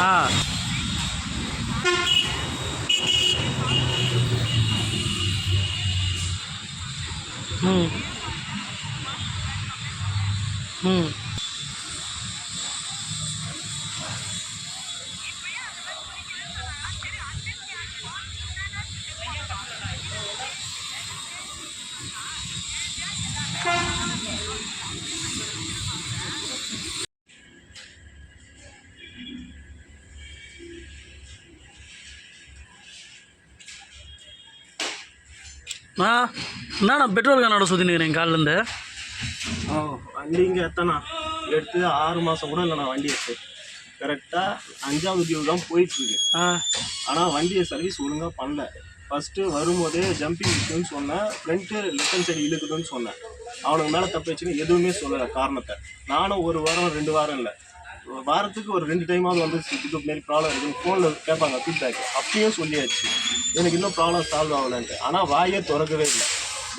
ஆ ம் ம் ஆ என்னண்ணா பெட்ரோல் கண்ணோட சுற்றி நிற்கிறேன் காலிலேருந்து. ஆ வண்டிங்க எத்தனா? எடுத்து ஆறு மாதம் கூட இல்லை நான் வண்டி எடுத்து. கரெக்டாக அஞ்சாவது டியூ தான் போயிட்டுருக்கு. ஆ. ஆனால் வண்டியை சர்வீஸ் ஒழுங்காக பண்ணல. ஃபஸ்ட்டு வரும்போதே ஜம்பிங் இருக்குன்னு சொன்னேன். ஃப்ரண்ட்டு லெஃப்ட் சைடு இழுக்குதுன்னு சொன்னேன். அவனுக்கு மேலே தப்பு வச்சுன்னு எதுவுமே சொல்லலை காரணத்தை. நானும் ஒரு வாரம் ரெண்டு வாரம் இல்லை. வாரத்துக்கு ஒரு ரெண்டு டைமாவது வந்து இதுக்கு மாரி ப்ராப்ளம் இருக்குன்னு ஃபோனில் கேட்பாங்க ஃபீட்பேக் அப்பயும் சொல்லியாச்சு. எனக்கு இன்னும் ப்ராப்ளம் சால்வ் ஆகலன்ட்டு. ஆனால் வாயே திறக்கவே இல்லை.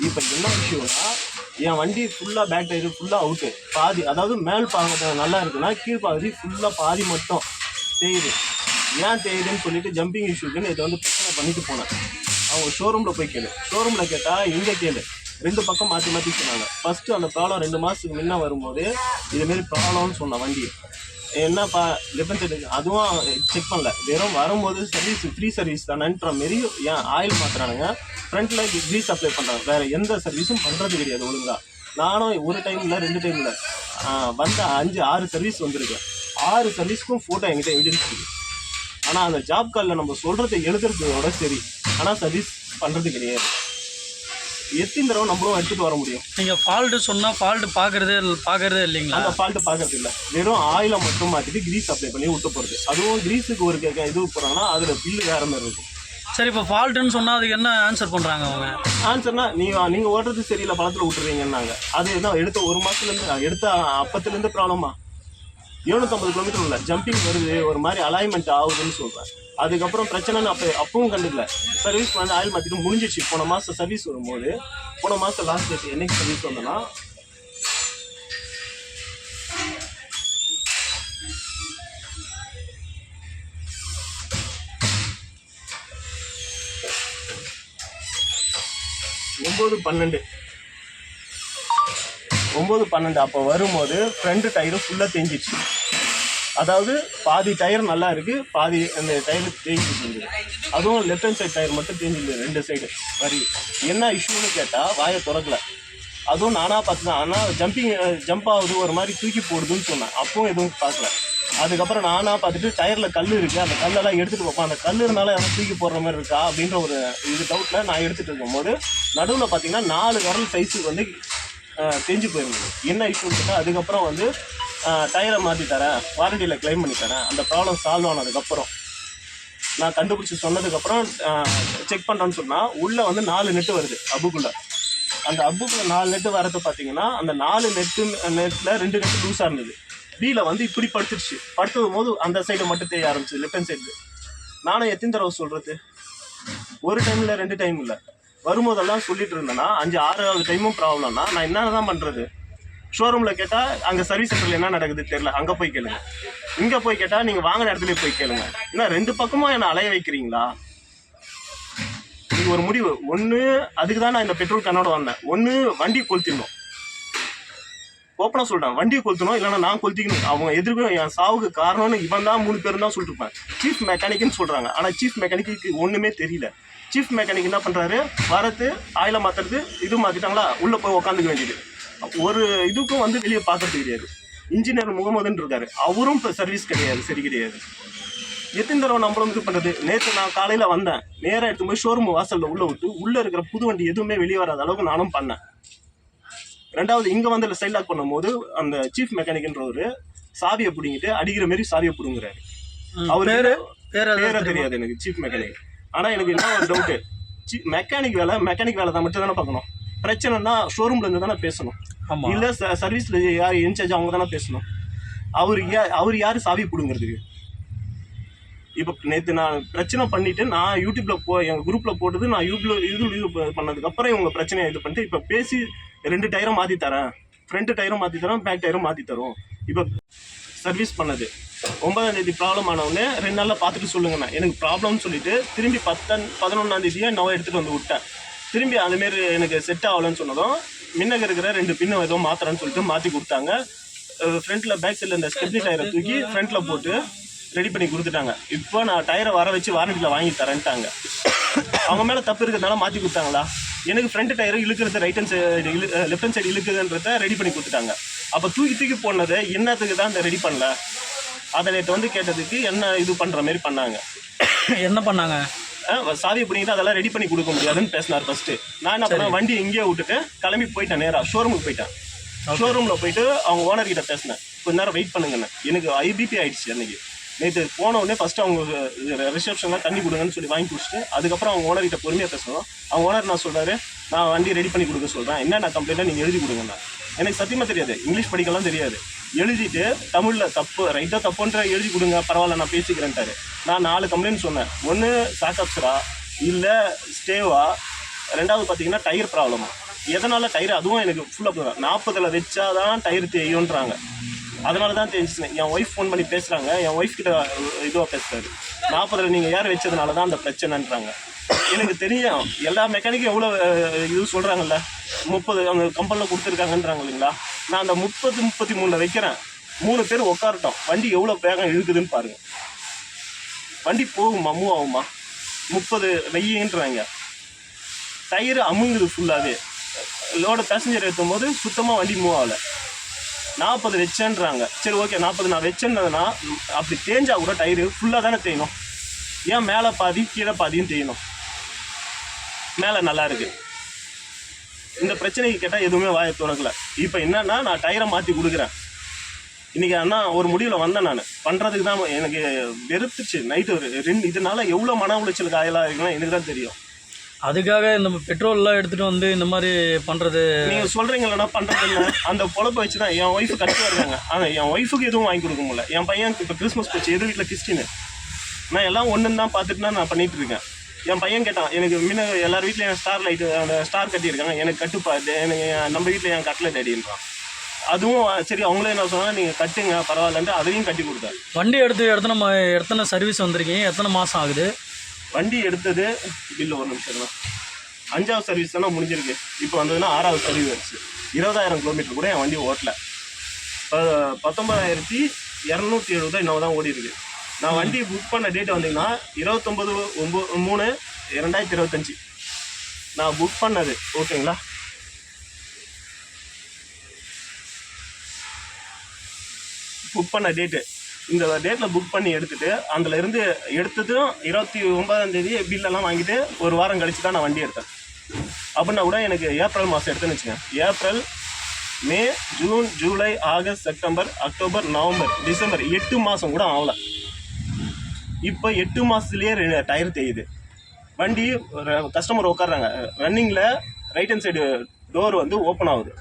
இப்போ என்ன விஷயம்னா என் வண்டி ஃபுல்லாக பேக் டயர் ஃபுல்லாக அவுட்டு பாதி அதாவது மேல் பாகத்தை நல்லா இருக்குன்னா கீழ்பாதி ஃபுல்லாக பாதி மட்டும் தேயுது. ஏன் தேயுதுன்னு சொல்லிட்டு ஜம்பிங் இஷ்யூக்குன்னு இதை வந்து பிரச்சனை பண்ணிட்டு போனேன். அவங்க ஷோரூமில் போய் கேளு. ஷோரூமில் கேட்டால் இங்கே கேளு. ரெண்டு பக்கம் மாற்றி மாற்றி சொன்னாங்க. ஃபஸ்ட்டு அந்த ப்ராப்ளம் ரெண்டு மாதத்துக்கு முன்னே வரும்போது இதுமாரி ப்ராப்ளம்னு சொன்னேன் வண்டி என்னப்பா லெஃப்ட் அதுவும் செக் பண்ணல. வெறும் வரும்போது சர்வீஸ் ஃப்ரீ சர்வீஸ் தானேன்ற மாரி ஏன் ஆயில் மாற்றுறானுங்க ஃப்ரண்ட்ல க்ரீஸ் அப்ளை பண்ணுறாங்க வேற எந்த சர்வீஸும் பண்ணுறது கிடையாது ஒழுங்காக நானும் ஒரு டைமில் ரெண்டு டைமில் வந்த அஞ்சு ஆறு சர்வீஸ் வந்திருக்கு. ஆறு சர்வீஸ்க்கும் ஃபோட்டோ என்கிட்ட எவிடன்ஸ் இருக்கு. ஆனால் அந்த ஜாப் காலில் நம்ம சொல்கிறத எழுதுறதோட சரி. ஆனால் சர்வீஸ் பண்ணுறது கிடையாது. எத்தனை தடவை நம்மளும் எடுத்துகிட்டு வர முடியும்? நீங்கள் ஃபால்ட்டு சொன்னால் ஃபால்ட்டு பார்க்குறதே பார்க்குறதே இல்லைங்களா? அந்த ஃபால்ட் பார்க்கறது இல்ல. வெறும் ஆயிலை மட்டும் மாத்திட்டு கிரீஸ் அப்ளை பண்ணி விட்டு போறது. அதுவும் கிரீஸுக்கு ஒரு இது போறாங்கன்னா அதுல பில்லு வேற மாதிரி இருக்கும். சரி இப்போ ஃபால்ட்டுன்னு சொன்னால் அதுக்கு என்ன ஆன்சர் பண்ணுறாங்க அவங்க? ஆன்சர்னா நீங்க நீங்க ஓட்டுறது சரியில்லை பழத்துல விட்டுறீங்கன்னாங்க அது என்ன எடுத்த ஒரு மாசத்துல இருந்து எடுத்த அப்பத்துல இருந்து ப்ராப்ளமா இருநூத்தம்பது கிலோமீட்டர் இல்லை. ஜம்பிங் வருது ஒரு மாதிரி அலைன்மெண்ட் ஆகுதுன்னு சொல்கிறேன் அதுக்கப்புறம் பிரச்சனைன்னு அப்போ அப்பவும் கண்டுக்கல. சர்வீஸ் வந்து ஆயில் மாற்றிட்டு முடிஞ்சிச்சு. போன மாதம் சர்வீஸ் வரும்போது போன மாதம் லாஸ்ட் டேட் என்னைக்கு சர்வீஸ் வந்தோன்னா ஒம்பது பன்னெண்டு. ஒம்பது பன்னெண்டு. அப்போ வரும்போது ஃப்ரண்ட் டயரும் ஃபுல்லாக தேஞ்சிடுச்சு அதாவது பாதி டயர் நல்லா இருக்குது பாதி அந்த டயர் தேஞ்சிட்டு அதுவும் லெஃப்ட் ஹேண்ட் சைடு டயர் மட்டும் தேஞ்சிருந்தது ரெண்டு சைடு வரி. என்ன இஷ்யூன்னு கேட்டால் வாயை திறக்கல. அதுவும் நானாக பார்த்துதான். ஆனால் ஜம்பிங் ஜம்ப் ஆகுது ஒரு மாதிரி தூக்கி போடுதுன்னு சொன்னேன். அப்பவும் எதுவும் பார்க்கல. அதுக்கப்புறம் நானாக பார்த்துட்டு டயரில் கல் இருக்குது அந்த கல்லெல்லாம் எடுத்துகிட்டு பார்ப்பேன் அந்த கல் இருந்தாலும் எதாவது தூக்கி போடுற மாதிரி இருக்கா? அப்படின்ற ஒரு இது டவுட்டில் நான் எடுத்துகிட்டு இருக்கும்போது நடுவில் பார்த்தீங்கன்னா நாலு விரல் சைஸுக்கு வந்து தெரிஞ்சு தேஞ்சு போயிருந்தது. என்ன இஷ்யூன்னு கேட்டால் அதுக்கப்புறம் வந்து டயரை மாற்றி தரேன். வாரண்டியில் க்ளைம் பண்ணி தரேன். அந்த ப்ராப்ளம் சால்வ் ஆனதுக்கப்புறம். நான் கண்டுபிடிச்சி சொன்னதுக்கப்புறம் செக் பண்ணுறேன்னு சொன்னால் உள்ளே வந்து நாலு நெட்டு வருது அப்புக்குள்ளே அந்த அப்புக்குள்ள நாலு நெட்டு வரது பார்த்தீங்கன்னா அந்த நாலு நெட்டு நெட்டில் ரெண்டு நெட்டு லூஸாக இருந்தது. பியில் வந்து இப்படி படுத்துருச்சு. படுத்ததும் போது அந்த சைடு மட்டும் தேய ஆரம்பிச்சு லெஃப்ட் ஹேண்ட் சைடு நானும் எத்தனை தடவை சொல்கிறது ஒரு டைம் இல்லை ரெண்டு டைம் இல்லை. வரும்போதெல்லாம் சொல்லிட்டு இருந்தேன்னா அஞ்சு ஆறாவது டைமும் ப்ராப்ளம்னா நான் என்ன தான் பண்ணுறது ஷோரூமில் கேட்டால் அங்கே சர்வீஸ் சென்டரில் என்ன நடக்குது தெரியல. அங்கே போய் கேளுங்க. இங்கே போய் கேட்டால் நீங்கள் வாங்கின இடத்துல போய் கேளுங்க. ஏன்னா ரெண்டு பக்கமும் என்னை அலைய வைக்கிறீங்களா? இது ஒரு முடிவு. ஒன்று அதுக்கு தான் நான் இந்த பெட்ரோல் கண்ணோட வந்தேன். ஒன்று வண்டி கொளுத்திடணும். ஓப்பனாக சொல்கிறேன் வண்டியை கொளுத்தணும் இல்லைன்னா நான் கொளுத்திக்கணும். அவங்க எதிர்க்கும் என் சாவுக்கு காரணம்னு இவன் தான் மூணு பேரும் தான் சொல்லிட்டுருப்பேன் சீஃப் மெக்கானிக்னு சொல்கிறாங்க ஆனால் சீஃப் மெக்கானிக்கு ஒன்றுமே தெரியல. சீஃப் மெக்கானிக் என்ன பண்ணுறாரு வரது ஆயில மாற்றுறது இது மாற்றிட்டாங்களா உள்ளே போய் உக்காந்துக்க வேண்டியது. ஒரு இதுக்கும் வந்து வெளியே பார்க்கறது கிடையாது இன்ஜினியர் முகமதுன்னு இருக்காரு. அவரும் இப்போ சர்வீஸ் கிடையாது சரி கிடையாது. எத்தனை தடவை நம்மளும் இது பண்ணுறது நேற்று நான் காலையில் வந்தேன். நேராக எடுத்து போய் ஷோரூம் வாசலில் உள்ளே விட்டு உள்ளே இருக்கிற புது வண்டி எதுவுமே வெளியே வராத அளவுக்கு நானும் பண்ணேன். ரெண்டாவது இங்கே வந்து சைட் லாக் பண்ணும்போது அந்த சீஃப் மெக்கானிக்ன்றவர் சாவியை பிடிங்கிட்டு அடிக்கிற மாதிரி சாவியை பிடுங்குறாரு. அவர் பேர்? தெரியாது எனக்கு சீஃப் மெக்கானிக் ஆனால் எனக்கு என்ன ஒரு டவுட்டு மெக்கானிக் வேலை மெக்கானிக் வேலை தான் மட்டும் தானே பார்க்கணும். பிரச்சனைனா ஷோரூம்ல இருந்து தானே பேசணும். இல்ல சர்வீஸ்ல யார் இன்சார்ஜ் அவங்க தானே பேசணும். அவர் அவர் யார் சாவி பிடுங்கிறதுக்கு? இப்போ நேற்று நான் பிரச்சனை பண்ணிட்டு நான் யூடியூப்ல போ எங்க குரூப்ல போட்டது நான் யூடியூப்ல இது இது ப- பண்ணதுக்கு அப்புறம் இவங்க பிரச்சனையை இது பண்ணிட்டு இப்போ பேசி ரெண்டு டயரும் மாத்தி தரேன். ஃப்ரண்ட் டயரும் மாத்தி தரோம் பேக் டயரும் மாத்தி தரோம் இப்போ சர்வீஸ் பண்ணது. ஒன்பதாம் தேதி ப்ராப்ளம் ஆனவுடனே ரெண்டு நாளில் பார்த்துட்டு சொல்லுங்கண்ணா எனக்கு ப்ராப்ளம்னு சொல்லிட்டு திரும்பி பத்தன் பதினொன்றாம் தேதியே நான் எடுத்துகிட்டு வந்து விட்டேன். திரும்பி அதுமாரி எனக்கு செட் ஆகலைன்னு சொன்னதும் முன்னக இருக்கிற ரெண்டு பின்னும் ஏதோ மாத்திரன்னு சொல்லிட்டு மாற்றி கொடுத்தாங்க. ஃப்ரண்ட்டில் பேக் சைடில் இந்த ஸ்டெப்னி டயரை தூக்கி ஃப்ரண்ட்டில் போட்டு ரெடி பண்ணி கொடுத்துட்டாங்க. இப்போ நான் டயரை வர வச்சு வாரண்டியில் வாங்கி தரேன்ட்டாங்க. அவங்க மேலே தப்பு இருக்கிறதுனால மாற்றி கொடுத்தாங்களா? எனக்கு ஃப்ரண்ட் டயர் இழுக்கிறது ரைட் ஹண்ட் சைடு இழு லெஃப்ட் ஹண்ட் சைடு இழுக்குதுன்றத ரெடி பண்ணி கொடுத்துட்டாங்க. அப்போ தூக்கி தூக்கி போனதை என்னத்துக்கு தான் இந்த ரெடி பண்ணல? அதை நேற்று வந்து கேட்டதுக்கு என்ன இது பண்ணுற மாதிரி பண்ணாங்க. என்ன பண்ணாங்க? சாவி பிடிங்கிட்டு அதெல்லாம் ரெடி பண்ணி கொடுக்க முடியாதுன்னு பேசினார் ஃபர்ஸ்ட் நான் என்ன பண்ணேன் வண்டி இங்கேயே விட்டுட்டு கிளம்பி போயிட்டேன் நேராக ஷோரூமுக்கு போயிட்டேன். ஷோரூமில் போயிட்டு அவங்க ஓனர் கிட்ட பேசினேன். கொஞ்ச நேரம் வெயிட் பண்ணுங்கண்ணே எனக்கு ஐபிபி ஆயிடுச்சு அன்னைக்கு. நேற்று போன உடனே ஃபர்ஸ்ட் அவங்க ரிசப்ஷனில் தண்ணி கொடுங்கன்னு சொல்லி வாங்கி குடிச்சிட்டு அதுக்கப்புறம் அவங்க ஓனர் கிட்ட பொறுமையாக பேசணும். அவங்க ஓனர் நான் சொல்றாரு? நான் வண்டி ரெடி பண்ணி கொடுக்க சொல்கிறேன் என்னென்ன கம்ப்ளைண்ட்டாக நீங்கள் எழுதி கொடுங்கண்ணா எனக்கு சத்தியமாக தெரியாது. இங்கிலீஷ் படிக்கலாம் தெரியாது. எழுதிட்டு தமிழில் தப்பு ரைட்டாக தப்புன்ற எழுதி கொடுங்க பரவாயில்ல நான் பேசிக்கிறேன்ட்டாரு. நான் நாலு கம்ப்ளைண்ட் சொன்னேன். ஒன்று சாக்கப்ஸரா இல்லை ஸ்டேவா ரெண்டாவது பார்த்தீங்கன்னா டயர் ப்ராப்ளமா எதனால் டயர் அதுவும் எனக்கு ஃபுல்லாக நாற்பதில் வச்சாதான் டயர் தேயுன்றாங்க. அதனால தான் தெரிஞ்சுனேன் என் ஒய்ஃப் ஃபோன் பண்ணி பேசுகிறாங்க என் ஒய்ஃப் கிட்ட இதுவாக பேசுகிறாரு நாற்பதில் நீங்கள் யார் வச்சதுனால தான் அந்த பிரச்சனைன்றாங்க. எனக்கு தெரியும். எல்லா மெக்கானிக்கும் எவ்வளோ இது சொல்கிறாங்கல்ல முப்பது அவங்க கம்பெனியில் கொடுத்துருக்காங்கன்றாங்க இல்லைங்களா? நான் அந்த முப்பது முப்பத்தி மூணில் வைக்கிறேன். மூணு பேர் உட்காரட்டும் வண்டி எவ்வளோ வேகம் இழுக்குதுன்னு பாருங்கள் வண்டி போகுமா? மூவ் ஆகுமா? முப்பது வெய்யின்றாங்க. டயரு அமுங்குது ஃபுல்லாகவே லோடு பேசஞ்சர் ஏற்றும் போது சுத்தமாக வண்டி மூவ் ஆகலை. நாற்பது வச்சேன்றாங்க. சரி ஓகே நாற்பது நான் வச்சேன்னதுன்னா அப்படி தேஞ்சா கூட டயரு ஃபுல்லாக தானே தேயணும் ஏன் மேலே பாதி கீழே பாதியும் தேயணும் மேலே நல்லா இருக்கு. இந்த பிரச்சனைக்கு கேட்டால் எதுவுமே வாயை திறக்கல. இப்போ என்னன்னா நான் டயரை மாற்றி கொடுக்குறேன். இன்னைக்கு அண்ணா ஒரு முடிவில் வந்தேன் நான். பண்ணுறதுக்கு தான் எனக்கு வெறுத்துச்சு. நைட்டு ஒரு ரெண்டு இதனால எவ்வளோ மன உளைச்சலுக்கு ஆயலாக இருக்குன்னா எனக்கு தான் தெரியும். அதுக்காக இந்த பெட்ரோல்லாம் எடுத்துகிட்டு வந்து இந்த மாதிரி பண்ணுறது நீங்க சொல்றீங்களா பண்றது இல்ல அந்த பொழப்ப வச்சு தான் என் ஒய்ஃபு கட்டி வருவாங்க. ஆனா என் ஒய்ஃபுக்கு எதுவும் வாங்கி கொடுக்க முடியல. என் பையன் இப்போ கிறிஸ்மஸ் போச்சு. எது வீட்டில் கிறிஸ்டின் நான் எல்லாம் ஒன்று தான் பார்த்துட்டு தான் நான் பண்ணிட்டு இருக்கேன். என் பையன் கேட்டான் எனக்கு முன்ன எல்லார் வீட்லையும் ஸ்டார் லைட்டு அந்த ஸ்டார் கட்டியிருக்காங்க. எனக்கு கட்டுப்பா எனக்கு என் நம்ம வீட்டில் என் கட்லட் அடின்றான் அதுவும் சரி அவங்களே என்ன சொன்னாங்க நீங்கள் கட்டுங்க பரவாயில்லன்ட்டு அதையும் கட்டி கொடுத்தேன் வண்டி எடுத்து எத்தனை மா எத்தனை சர்வீஸ் வந்திருக்கீங்க? எத்தனை மாதம் ஆகுது? வண்டி எடுத்தது பில்லு ஒரு நிமிஷம் தான் அஞ்சாவது சர்வீஸ் தானே முடிஞ்சிருக்கு. இப்போ வந்ததுன்னா ஆறாவது சர்வீஸ் இருபதாயிரம் கிலோமீட்டர் கூட என் வண்டி ஓட்டல. ப- பத்தொன்பதாயிரத்தி இரநூத்தி எழுபது இன்னும் தான் ஓடி இருக்கு நான் வண்டி புக் பண்ண டேட் வந்தீங்கன்னா இருபத்தொம்பது ஒம்பது மூணு இரண்டாயிரத்தி இருபத்தஞ்சி. நான் புக் பண்ணது ஓகேங்களா புக் பண்ண டேட்டு இந்த டேட்டில் புக் பண்ணி எடுத்துகிட்டு அதில் இருந்து எடுத்ததும் இருபத்தி ஒன்பதாந்தேதி பில்லெல்லாம் வாங்கிட்டு ஒரு வாரம் கழிச்சு தான் நான் வண்டி எடுத்தேன். அப்படின்னா கூட எனக்கு ஏப்ரல் மாதம் எடுத்தேன்னு வச்சுக்கேன் April May June July August September October November December எட்டு மாதம் கூட ஆகலை. இப்போ எட்டு மாதத்துலேயே டயர் தேயுது. வண்டி கஸ்டமர் உட்காடுறாங்க ரன்னிங்கில் ரைட் ஹேண்ட் சைடு டோர் வந்து ஓப்பன் ஆகுது.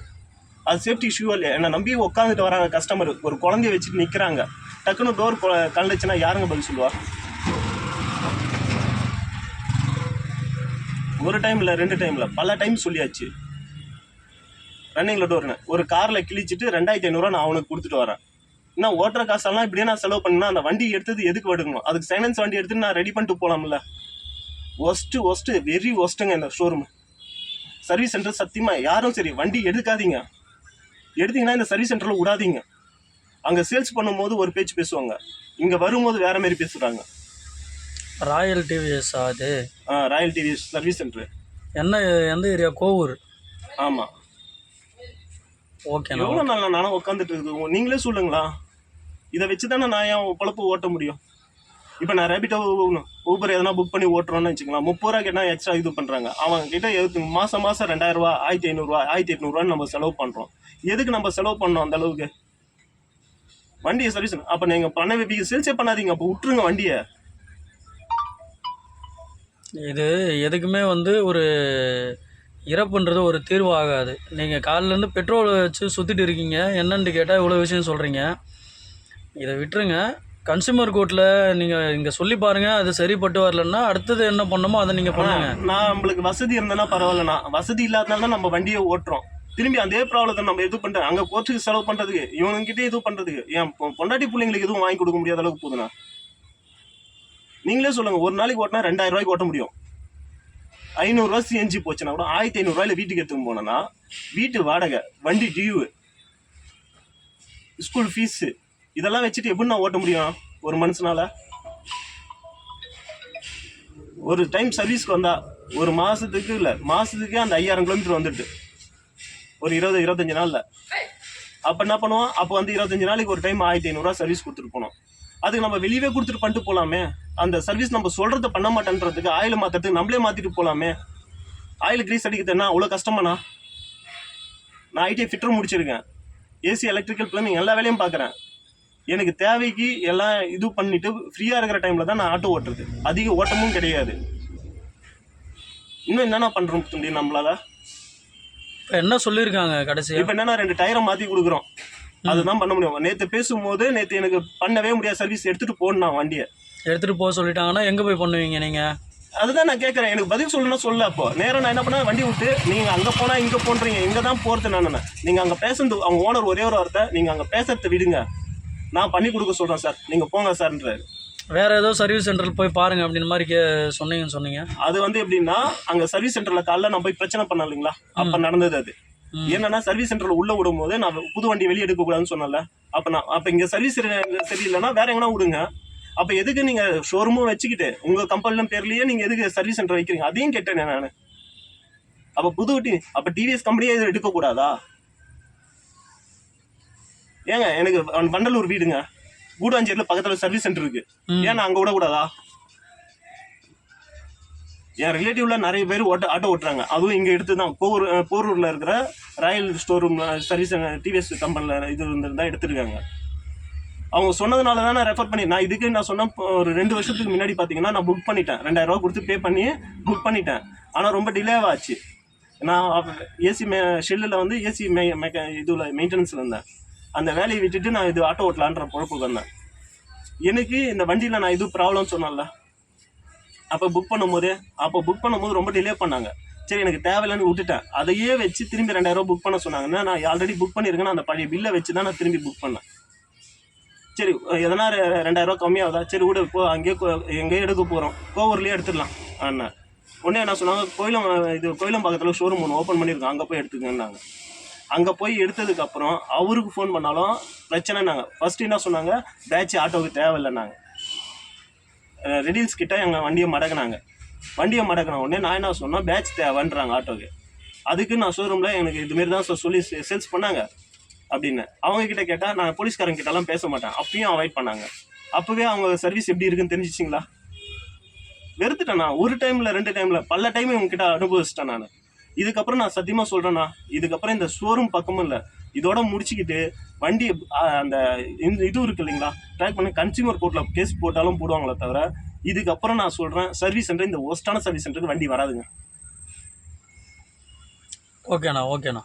அது சேஃப்டி இஷ்யூ இல்லையா? என்னை நம்பி உட்காந்துட்டு வராங்க கஸ்டமர் ஒரு குழந்தைய வச்சுட்டு நிற்கிறாங்க டக்குன்னு டோர் கலந்துச்சுன்னா யாருங்க பதில் சொல்லுவா? ஒரு டைம் இல்லை ரெண்டு டைமில் பல டைம் சொல்லியாச்சு. ரன்னிங்கில் டோர்னு ஒரு காரில் கிழிச்சிட்டு ரெண்டாயிரத்தி ஐநூறுரூவா நான் அவனுக்கு கொடுத்துட்டு வரேன். என்ன ஓட்டுற காசெல்லாம் இப்படியே நான் செலவு பண்ணா அந்த வண்டி எடுத்தது எதுக்கு எடுக்கணும் அதுக்கு சைலன்ஸ் வண்டி எடுத்து நான் ரெடி பண்ணிட்டு போகலாம்ல ஒஸ்ட்டு ஒஸ்ட்டு வெரி ஒஸ்ட்டுங்க இந்த ஷோரூம் சர்வீஸ் சென்டர் சத்தியமாக யாரும் சரி வண்டி எடுக்காதீங்க. எடுத்தீங்கன்னா இந்த சர்வீஸ் சென்டரில் விடாதீங்க. அங்கே சேல்ஸ் பண்ணும்போது ஒரு பேச்சு பேசுவாங்க. இங்கே வரும்போது வேற மாதிரி பேசுகிறாங்க ராயல் டிவிஎஸ் அது? ராயல் டிவி சர்வீஸ் சென்டர் என்ன எந்த ஏரியா கோவூர். ஆமாம் ஓகேண்ணா எவ்வளோ நாள் நானும் உட்காந்துட்டு இருக்கு நீங்களே சொல்லுங்களா இதை வச்சு தானே நான் என் பொழப்பு ஓட்ட முடியும்? இப்போ நான் ரேபிட்டோ ஊபர் எதனா புக் பண்ணி ஓட்டுறோன்னு வச்சுக்கலாம் முப்பது ரூபா கேட்டால் எக்ஸ்ட்ரா இது பண்ணுறாங்க அவங்க கிட்ட மாதம் மாதம் ரெண்டாயிரரூவா ஆயிரத்தி ஐநூறுரூவா ஆயிரத்தி எட்நூறுவான்னு நம்ம செலவு பண்ணுறோம் எதுக்கு நம்ம செலவு பண்ணோம் அந்த அளவுக்கு? வண்டியை சர்வீஸ் அப்போ நீங்கள் பண்ண வைப்பீங்க சேல்ஸே பண்ணாதீங்க அப்போ விட்டுருங்க வண்டியை. இது எதுக்குமே வந்து ஒரு இறப்புன்றது ஒரு தீர்வு ஆகாது நீங்கள் காலிலேருந்து பெட்ரோல் வச்சு சுற்றிட்டு இருக்கீங்க என்னன்னு கேட்டால் இவ்வளோ விஷயம் சொல்கிறீங்க இதை விட்டுருங்க. கன்சியூமர் கோர்ட்டில் நீங்கள் இங்கே சொல்லி பாருங்கள் அது சரிப்பட்டு வரலன்னா அடுத்தது என்ன பண்ணணுமோ அதை நீங்கள் பண்ணுங்க. நான் நம்மளுக்கு வசதி இருந்ததுன்னா பரவாயில்லண்ணா வசதி இல்லாதனால தான் நம்ம வண்டியை ஓட்டுறோம். திரும்பி அதே ப்ராப்ளத்தை நம்ம இது பண்ணிட்டு அங்கே கோர்ட்டுக்கு செலவு பண்ணுறதுக்கு இவனுங்கிட்டே இது பண்ணுறதுக்கு ஏன் பொண்டாட்டி பிள்ளைங்களுக்கு எதுவும் வாங்கி கொடுக்க முடியாத அளவுக்கு போகுதுண்ணா. நீங்களே சொல்லுங்கள் ஒரு நாளைக்கு ஓட்டினா ரெண்டாயிரம் ரூபாய்க்கு ஓட்ட முடியும். ஐநூறுரூவா சிஎன்ஜி போச்சுன்னா கூட ஆயிரத்தி ஐநூறுரூவாயில் வீட்டுக்கு எடுத்துன்னு போனோன்னா வீட்டு வாடகை வண்டி டியூ ஸ்கூல் ஃபீஸு இதெல்லாம் வச்சுட்டு எப்படி நான் ஓட்ட முடியும்? ஒரு மனுஷனால? ஒரு டைம் சர்வீஸ்க்கு வந்தா ஒரு மாசத்துக்கு இல்லை மாசத்துக்கே அந்த ஐயாயிரம் கிலோமீட்டர் வந்துடுது ஒரு இருபது இருபத்தஞ்சு நாள்ல. அப்போ என்ன பண்ணுவோம்? அப்போ வந்து இருபத்தஞ்சு நாளைக்கு ஒரு டைம் ஆயிரத்தி ஐநூறுரூவா சர்வீஸ் கொடுத்துட்டு போனோம். அதுக்கு நம்ம வெளியவே கொடுத்துட்டு பண்ணிட்டு போகலாமே அந்த சர்வீஸ் நம்ம சொல்கிறத பண்ண மாட்டேன்றதுக்கு ஆயில் மாத்துறதுக்கு நம்மளே மாத்திட்டு போகலாமே ஆயில் கிரீஸ் அடிக்கிறதுனா அவ்வளோ கஷ்டமாண்ணா. நான் ஐடிஐ ஃபிட்டர் முடிச்சிருக்கேன். ஏசி எலக்ட்ரிக்கல் பிளம்பிங் எல்லா வேலையும் பார்க்குறேன். எனக்கு தேவைக்கு எல்லாம் இது பண்ணிட்டு ஃப்ரீயாக இருக்கிற டைமில் தான் நான் ஆட்டோ ஓட்டுறது. அதிக ஓட்டமும் கிடையாது. இன்னும் என்னென்ன பண்ணுறோம் துண்டி நம்மளால? இப்போ என்ன சொல்லியிருக்காங்க கடைசியாக இப்போ என்னன்னா ரெண்டு டயரை மாற்றி கொடுக்குறோம். அதுதான் பண்ண முடியும். நேற்று பேசும்போது நேற்று எனக்கு பண்ணவே முடியாத சர்வீஸ் எடுத்துகிட்டு போடணும் வண்டியை. எடுத்துகிட்டு போக சொல்லிட்டாங்கன்னா எங்கே போய் பண்ணுவீங்க நீங்கள் அதுதான் நான் கேட்குறேன் எனக்கு பதில் சொல்லணும்னா சொல்ல அப்போ. நேரம் நான் என்ன பண்ணேன்? வண்டி விட்டு நீங்கள் அங்கே போனால் இங்கே போன்றீங்க. இங்கே தான் போகிறது நான் நீங்கள் அங்கே பேசுறது அவங்க ஓனர் ஒரே ஒரு வார்த்தை நீங்கள் அங்கே பேசுறதை விடுங்க. நான் பண்ணி கொடுக்க சொல்கிறேன் சார். நீங்கள் போங்க சார்ன்றாரு. வேறு ஏதோ சர்வீஸ் சென்டரில் போய் பாருங்க அப்படின்னு மாதிரி கே சொன்னீங்கன்னு சொன்னீங்க. அது வந்து எப்படின்னா அங்கே சர்வீஸ் சென்டரில் காலைல நான் போய் பிரச்சனை பண்ண இல்லைங்களா? அப்போ நடந்தது அது. என்னன்னா சர்வீஸ் சென்டரில் உள்ள விடும் போது நான் புது வண்டி வெளியே எடுக்கக்கூடாதுன்னு சொன்னல அப்போ நான் அப்போ இங்கே சர்வீஸ் சரியில்லைன்னா வேற எங்கன்னா விடுங்க. அப்போ எதுக்கு நீங்கள் ஷோரூமும் வச்சுக்கிட்டு உங்கள் கம்பெனிலும் பேர்லயே நீங்கள் எதுக்கு சர்வீஸ் சென்டர் வைக்கிறீங்க? அதையும் கேட்டேன் நான். அப்போ புது வண்டி அப்போ டிவிஎஸ் கம்பெனியே இது எடுக்கக்கூடாதா? ஏங்க எனக்கு வண்டலூர் வீடுங்க. கூடாஞ்சேரியில் பக்கத்தில் சர்வீஸ் சென்டர் இருக்கு. ஏன் நான் அங்கே விடக்கூடாதா என் ரிலேட்டிவ்ல நிறைய பேர் ஓட்ட ஆட்டோ ஓட்டுறாங்க. அதுவும் இங்கே எடுத்து தான் போரூர் போரூரில் இருக்கிற royal store room service TVS கம்பெனியில் இது இருந்திருந்தா எடுத்திருக்காங்க. அவங்க சொன்னதுனால தான் நான் ரெஃபர் பண்ணி நான் இதுக்கு நான் சொன்ன ஒரு ரெண்டு வருஷத்துக்கு முன்னாடி பார்த்தீங்கன்னா நான் புக் பண்ணிட்டேன். ரெண்டாயிரம் ரூபா கொடுத்து பே பண்ணி புக் பண்ணிட்டேன். ஆனால் ரொம்ப டிலே ஆச்சு. நான் ஏசி மே ஷெல்லில் வந்து ஏசி மே மெக்க இதில் மெயின்டெனன்ஸில் இருந்தேன். அந்த வேலையை விட்டுட்டு நான் இது ஆட்டோ ஓட்டலான்ற பொழப்புக்கு வந்தேன். எனக்கு இந்த வண்டியில் நான் இது ப்ராப்ளம் சொன்னேன்ல. அப்போ புக் பண்ணும்போது அப்போ புக் பண்ணும்போது ரொம்ப டிலே பண்ணாங்க. சரி எனக்கு தேவையில்லைன்னு விட்டுட்டேன். அதையே வச்சு திரும்பி ரெண்டாயிரம் புக் பண்ண சொன்னாங்கன்னா நான் ஆல்ரெடி புக் பண்ணியிருக்கேன் அந்த பழைய பில்லை வச்சு தான் நான் திரும்பி புக் பண்ணேன். சரி எதனா ரெ- ரெண்டாயிரம் கம்மியாகுதா? சரி விடு போ அங்கேயே கோ- எங்கேயே எடுக்க போகிறோம் கோவூர்லேயே எடுத்துடலாம் அண்ணா. உடனே என்ன சொன்னாங்க? கோயிலம் இது கோயிலம் பக்கத்தில் ஷோரூம் ஒன்று ஓப்பன் பண்ணியிருக்கோம் அங்கே போய் எடுத்துக்கன்னாங்க. அங்கே போய் எடுத்ததுக்கு அப்புறம் அவருக்கு ஃபோன் பண்ணாலும் பிரச்சனைனாங்க ஃபர்ஸ்ட் என்ன சொன்னாங்க? பேட்ச் ஆட்டோவுக்கு தேவையில்லைனாங்க ரெடில்ஸ் கிட்ட எங்கள் வண்டியை மடக்குனாங்க. வண்டியை மடக்கின உடனே நான் என்ன சொன்னேன்? பேட்ச் தேவைன்றாங்க ஆட்டோக்கு அதுக்கு நான் ஷோரூமில் எனக்கு இதுமாரி தான் சார் சொல்லி சேல்ஸ் பண்ணாங்க அப்படின்னு. அவங்கக்கிட்ட கேட்டால் நான் போலீஸ்காரங்க கிட்டலாம் பேச மாட்டேன். அப்பயும் அவாய்ட் பண்ணாங்க. அப்போவே அவங்க சர்வீஸ் எப்படி இருக்குன்னு தெரிஞ்சிச்சிங்களா? வெறுத்துட்டேன் நான். ஒரு டைமில் ரெண்டு டைமில் பல டைம் உங்ககிட்ட அனுபவிச்சிட்டேன் நான். இதுக்கப்புறம் நான் சத்தியமாக சொல்கிறேன்னா இதுக்கப்புறம் இந்த ஷோரூம் பக்கமும் இல்லை. இதோட முடிச்சுக்கிட்டு வண்டி அந்த இந்த இது இருக்கு இல்லைங்களா ட்ராக் பண்ணி கன்சியூமர் கோர்ட்டில் கேஸ் போட்டாலும் போடுவாங்களே தவிர இதுக்கப்புறம் நான் சொல்கிறேன் சர்வீஸ் சென்டர் இந்த ஒஸ்டான சர்வீஸ் சென்டருக்கு வண்டி வராதுங்க. ஓகேண்ணா ஓகேண்ணா.